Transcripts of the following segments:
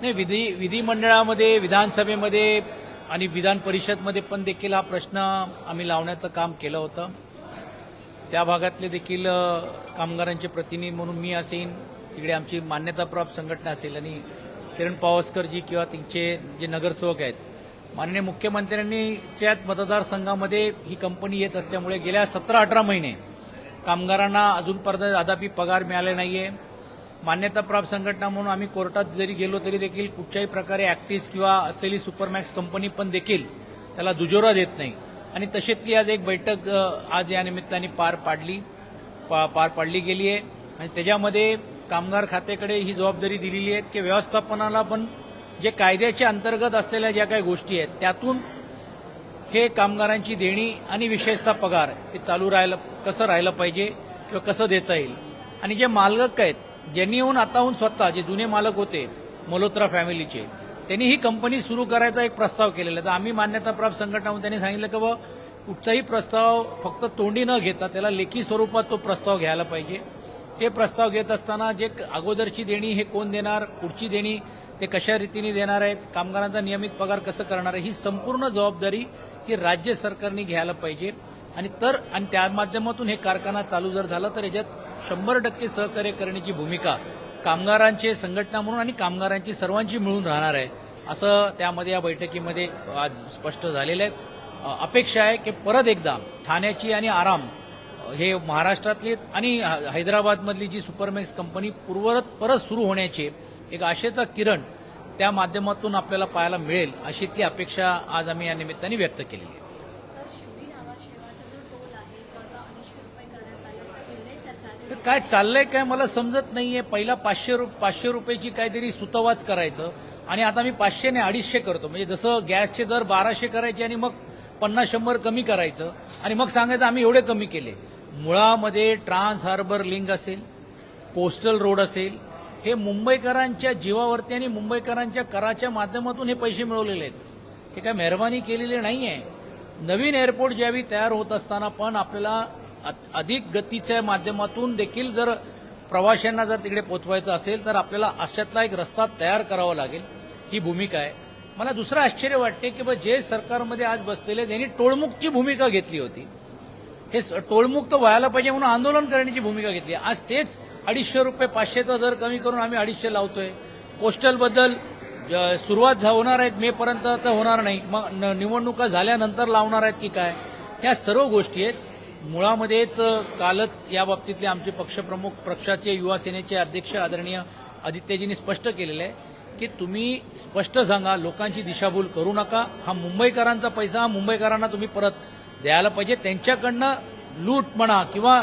नाही विधी विधिमंडळामध्ये विधानसभेमध्ये आणि विधान परिषदमध्ये पण देखील हा प्रश्न आम्ही लावण्याचं काम केलं होतं. त्या भागातले देखील कामगारांचे प्रतिनिधी म्हणून मी असेन तिकडे आमची मान्यताप्राप्त संघटना असेल आणि किरण पावसकरजी किंवा त्यांचे जे नगरसेवक आहेत माननीय मुख्यमंत्र्यांनीच्या मतदारसंघामध्ये ही कंपनी येत असल्यामुळे गेल्या सतरा अठरा महिने कामगारांना अजूनपर्यंत अदापी पगार मिळाले आहे मान्यताप्राप्त संघटना म्हणून आम्ही कोर्टात जरी गेलो तरी देखील कुठच्याही प्रकारे ऍक्टिस किंवा असलेली सुपरमॅक्स कंपनी पण देखील त्याला दुजोरा देत नाही. आणि तशीतली आज एक बैठक आज या निमित्ताने पार पाडली पा- पार पाडली गेली आहे. आणि त्याच्यामध्ये कामगार खात्याकडे ही जबाबदारी दिलेली आहे की व्यवस्थापनाला पण जे कायद्याच्या अंतर्गत असलेल्या ज्या काही गोष्टी आहेत त्यातून हे कामगारांची देणी आणि विशेषतः पगार हे चालू राहिलं कसं राहिलं पाहिजे किंवा कसं देता येईल. आणि जे मालक आहेत ज्यांनी येऊन आताहून स्वतः जे जुने मालक होते मल्होत्रा फॅमिलीचे त्यांनी ही कंपनी सुरू करायचा एक प्रस्ताव केलेला आहे. तर आम्ही मान्यताप्राप्त संघटनाहून त्यांनी सांगितलं की व कुठचाही प्रस्ताव फक्त तोंडी न घेता त्याला लेखी स्वरूपात तो प्रस्ताव घ्यायला पाहिजे. हे प्रस्ताव घेत असताना जे अगोदरची देणी हे कोण देणार पुढची देणी ते कशा रीतीने देणार आहेत कामगारांचा नियमित पगार कसं करणार आहे ही संपूर्ण जबाबदारी ही राज्य सरकारने घ्यायला पाहिजे. आणि तर आणि त्या माध्यमातून हे कारखाना चालू जर झाला तर याच्यात शंभर टक्के सहकार्य करण्याची भूमिका कामगारांचे संघटना म्हणून आणि कामगारांची सर्वांची मिळून राहणार आहे असं त्यामध्ये या बैठकीमध्ये आज स्पष्ट झालेलं आहे. अपेक्षा आहे की परत एकदा ठाण्याची आणि आराम हे महाराष्ट्रातली आणि हैदराबादमधली जी सुपरमॅक्स कंपनी पूर्वरत परत सुरू होण्याची एक आशेचा किरण त्या माध्यमातून आपल्याला पाहायला मिळेल अशी ती अपेक्षा आज आम्ही या निमित्ताने व्यक्त केली आहे तर शिवी नावाशेवाचा जो टोल आहे तो आता अडीचशे रुपये करण्यात आल्याचा निर्णय सरकारने तर काय चाललंय काय मला समजत नाहीये. पहिला पाचशे रु पाचशे रुपयाची काहीतरी सुतवाच करायचं. आणि आता मी पाचशेने अडीचशे करतो. म्हणजे जसं गॅसचे दर बाराशे करायचे आणि मग पन्नास शंभर कमी करायचं. आणि मग सांगायचं आम्ही एवढे कमी केले. मुळामध्ये ट्रान्स हार्बर लिंक असेल कोस्टल रोड असेल हे मुंबईकरांच्या जीवावरती आणि मुंबईकरांच्या कराच्या माध्यमातून हे पैसे मिळवलेले आहेत. हे काय मेहरबानी केलेली नाही आहे नवीन एअरपोर्ट ज्यावेळी तयार होत असताना पण आपल्याला अधिक गतीच्या माध्यमातून देखील जर प्रवाशांना जर तिकडे पोचवायचं असेल तर आपल्याला अशातला एक रस्ता तयार करावा लागेल. ही भूमिका आहे. मला दुसरं आश्चर्य वाटते की बा जे सरकारमध्ये आज बसलेले त्यांनी टोळमुक्तची भूमिका घेतली होती. हे स- टोळमुक्त व्हायला पाहिजे म्हणून आंदोलन करण्याची भूमिका घेतली. आज तेच अडीचशे रुपये पाचशेचा दर कमी करून आम्ही अडीचशे लावतोय. कोस्टलबद्दल ज- सुरुवात झा- होणार आहेत मे पर्यंत तर होणार नाही. मग न- निवडणुका झाल्यानंतर लावणार आहेत की काय? ह्या सर्व गोष्टी आहेत. मुळामध्येच कालच या बाबतीतले आमचे पक्षप्रमुख पक्षाचे युवा सेनेचे अध्यक्ष आदरणीय आदित्यजींनी स्पष्ट केलेलं आहे की तुम्ही स्पष्ट सांगा लोकांची दिशाभूल करू नका. हा मुंबईकरांचा पैसा हा मुंबईकरांना तुम्ही परत द्यायला पाहिजे. त्यांच्याकडनं लूट म्हणा किंवा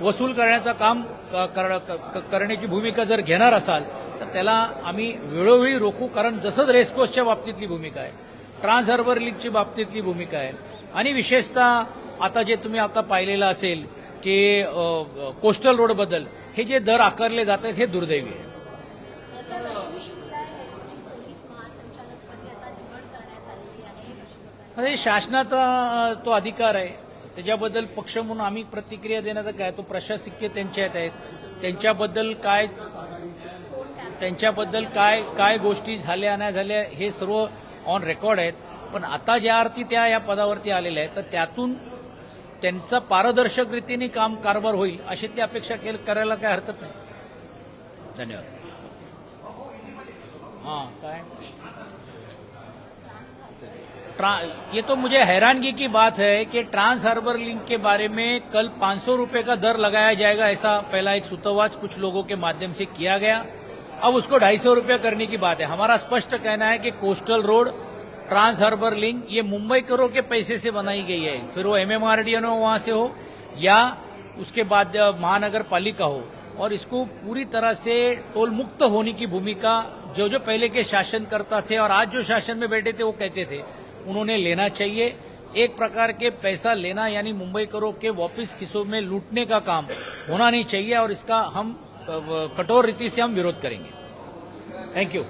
वसूल करण्याचं काम कर- करण्याची भूमिका जर घेणार असाल तर त्याला आम्ही वेळोवेळी रोखू कारण जसंच रेसकोर्सच्या बाबतीतली भूमिका आहे ट्रान्स हार्बर लीगची बाबतीतली भूमिका आहे. आणि विशेषतः आता जे तुम्ही आता पाहिलेलं असेल की कोस्टल कोस्टल रोडबद्दल हे जे दर आकारले जात आहेत हे दुर्दैवी आहे. म्हणजे शासनाचा तो अधिकार आहे. त्याच्याबद्दल पक्ष म्हणून आम्ही प्रतिक्रिया देण्याचा काय तो प्रशासकीय त्यांच्यात आहेत. त्यांच्याबद्दल काय त्यांच्याबद्दल काय काय गोष्टी झाल्या नाही झाल्या हे सर्व ऑन रेकॉर्ड आहेत. पण आता ज्या अर्थी त्या या पदावरती आलेल्या आहेत तर त्यातून त्यांचा पारदर्शक रीतीने काम कारभार होईल अशी ती अपेक्षा केल- करायला काय हरकत नाही. धन्यवाद. हाँ काय? ट्रा- ये तो मुझे हैरानगी की बात है कि ट्रांस हार्बर लिंक के बारे में कल 500 रुपए का दर लगाया जाएगा ऐसा पहला एक सुतोवाच कुछ लोगों के माध्यम से किया गया। अब उसको ढाई सौ रुपया करने की बात है। हमारा स्पष्ट कहना है कि coastal road, trans harbour link, ये मुंबई करो के पैसे से बनाई गई है। फिर वो एमएमआरडीएन वहाँ से हो, या उसके बाद महानगर पालिका हो। और इसको पूरी तरह से टोल मुक्त होने की भूमिका जो जो पहले के शासन करता थे और आज जो शासन में बैठे थे, वो कहते थे, उन्होंने लेना चाहिए। एक प्रकार के पैसा लेना, यानी मुंबई करो के वापिस किसों में लूटने का काम होना नहीं चाहिए, और इसका हम कठोर रीति से हम विरोध करेंगे। Thank you